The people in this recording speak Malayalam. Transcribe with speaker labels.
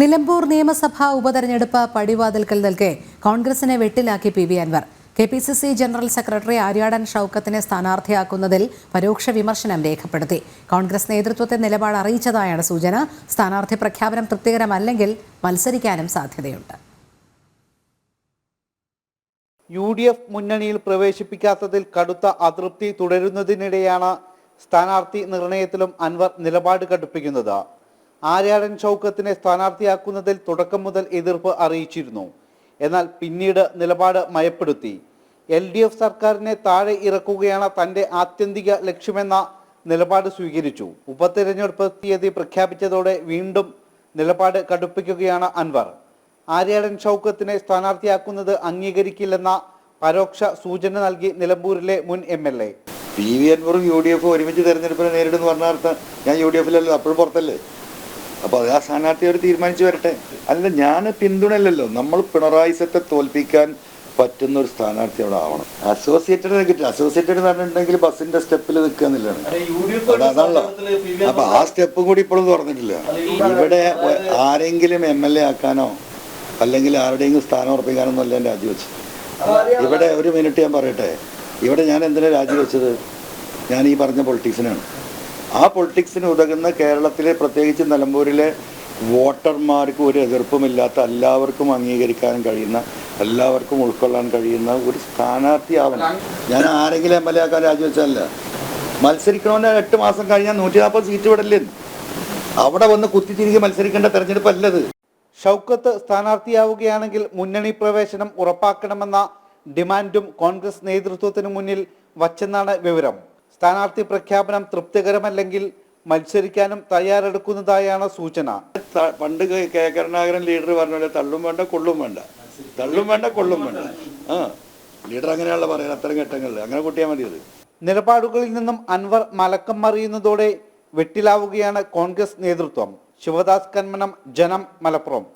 Speaker 1: നിലമ്പൂർ നിയമസഭാ ഉപതെരഞ്ഞെടുപ്പ് പടിവാതിൽക്കൽ നൽകെ കോൺഗ്രസിനെ വെട്ടിലാക്കി P V Anvar. K P C C general secretary Aryadan ഷൌക്കത്തിനെ സ്ഥാനാർത്ഥിയാക്കുന്നതിൽ പരോക്ഷ വിമർശനം രേഖപ്പെടുത്തി. കോൺഗ്രസ് നേതൃത്വത്തെ നിലപാട് അറിയിച്ചതായാണ് സൂചന. സ്ഥാനാർത്ഥി പ്രഖ്യാപനം തൃപ്തികരമല്ലെങ്കിൽ മത്സരിക്കാനും സാധ്യതയുണ്ട്.
Speaker 2: യു ഡി എഫ് മുന്നണിയിൽ പ്രവേശിപ്പിക്കാത്തതിൽ കടുത്ത അതൃപ്തി തുടരുന്നതിനിടെയാണ് സ്ഥാനാർത്ഥി നിർണയത്തിലും അൻവർ നിലപാട് കടുപ്പിക്കുന്നത്. ആര്യാടൻ ഷൗക്കത്തിനെ സ്ഥാനാർത്ഥിയാക്കുന്നതിൽ തുടക്കം മുതൽ എതിർപ്പ് അറിയിച്ചിരുന്നു. എന്നാൽ പിന്നീട് നിലപാട് മയപ്പെടുത്തി. എൽ ഡി എഫ് സർക്കാരിനെ താഴെ ഇറക്കുകയാണ് തന്റെ ആത്യന്തിക ലക്ഷ്യമെന്ന നിലപാട് സ്വീകരിച്ചു. ഉപതെരഞ്ഞെടുപ്പ് തീയതി പ്രഖ്യാപിച്ചതോടെ വീണ്ടും നിലപാട് കടുപ്പിക്കുകയാണ് അൻവർ. ആര്യാടൻ ഷൗക്കത്തിനെ സ്ഥാനാർത്ഥിയാക്കുന്നത് അംഗീകരിക്കില്ലെന്ന പരോക്ഷ സൂചന നൽകി നിലമ്പൂരിലെ മുൻ M L A.
Speaker 3: P V അൻവറും U D എഫും ഒരുമിച്ച് തെരഞ്ഞെടുപ്പിനെ നേരിടുന്നു പറഞ്ഞ അർത്ഥം ഞാൻ യു ഡി എഫിലല്ലോ അപ്പോഴും പുറത്തല്ലേ? അപ്പോൾ അത് ആ സ്ഥാനാർത്ഥി അവർ തീരുമാനിച്ചു വരട്ടെ. അല്ല ഞാൻ പിന്തുണയില്ലല്ലോ. നമ്മൾ പിണറായി സത്തെ തോൽപ്പിക്കാൻ പറ്റുന്ന ഒരു സ്ഥാനാർത്ഥി അവിടെ ആവണം. അസോസിയേറ്റഡ് കിട്ടും അസോസിയേറ്റഡ് പറഞ്ഞിട്ടുണ്ടെങ്കിൽ ബസ്സിന്റെ സ്റ്റെപ്പിൽ നിൽക്കുക എന്നുള്ളതാണ്. അത് അതാണല്ലോ. അപ്പൊ ആ സ്റ്റെപ്പും കൂടി ഇപ്പോഴും തുറന്നിട്ടില്ല. ഇവിടെ ആരെങ്കിലും എം എൽ എ ആക്കാനോ അല്ലെങ്കിൽ ആരുടെയെങ്കിലും സ്ഥാനം ഉറപ്പിക്കാനോ ഒന്നും അല്ല ഞാൻ രാജിവെച്ചത്. ഇവിടെ ഒരു മിനിറ്റ് ഞാൻ പറയട്ടെ. ഇവിടെ ഞാൻ എന്തിനാ രാജിവെച്ചത്? ഞാൻ ഈ പറഞ്ഞ പൊളിറ്റിക്സിനാണ് ആ പൊളിറ്റിക്സിന് ഉതകുന്ന കേരളത്തിലെ പ്രത്യേകിച്ച് നിലമ്പൂരിലെ വോട്ടർമാർക്ക് ഒരു എതിർപ്പുമില്ലാത്ത എല്ലാവർക്കും അംഗീകരിക്കാൻ കഴിയുന്ന എല്ലാവർക്കും ഉൾക്കൊള്ളാൻ കഴിയുന്ന ഒരു സ്ഥാനാർത്ഥിയാവണം. ഞാൻ ആരെങ്കിലും എം എൽ എ ആക്കാൻ രാജിവെച്ചല്ല മത്സരിക്കണമെന്ന് എട്ട് മാസം കഴിഞ്ഞാൽ നൂറ്റി നാൽപ്പത് സീറ്റ് വിടല്ലേ അവിടെ വന്ന് കുത്തിത്തിരികെ മത്സരിക്കേണ്ട തെരഞ്ഞെടുപ്പല്ലത്.
Speaker 2: ഷൗക്കത്ത് സ്ഥാനാർത്ഥിയാവുകയാണെങ്കിൽ മുന്നണി പ്രവേശനം ഉറപ്പാക്കണമെന്ന ഡിമാൻഡും കോൺഗ്രസ് നേതൃത്വത്തിന് മുന്നിൽ വച്ചെന്നാണ് വിവരം. സ്ഥാനാർത്ഥി പ്രഖ്യാപനം തൃപ്തികരമല്ലെങ്കിൽ മത്സരിക്കാനും തയ്യാറെടുക്കുന്നതായാണ് സൂചന.
Speaker 3: പണ്ട് കെ കെ കരുണാകരൻ ലീഡർ പറഞ്ഞ പോലെ തള്ളും വേണ്ട കൊള്ളും വേണ്ട. തള്ളും വേണ്ട കൊള്ളും വേണ്ട. ആ ലീഡർ അങ്ങനെയുള്ള പറയുന്നത്. അത്തരം ഘട്ടങ്ങളിൽ അങ്ങനെ കൂട്ടിയാൽ മതി അത്
Speaker 2: നിലപാടുകളിൽ നിന്നും അൻവർ മലക്കം മറിയുന്നതോടെ വെട്ടിലാവുകയാണ് കോൺഗ്രസ് നേതൃത്വം. ശിവദാസ് കന്മനം ജനം മലപ്പുറം.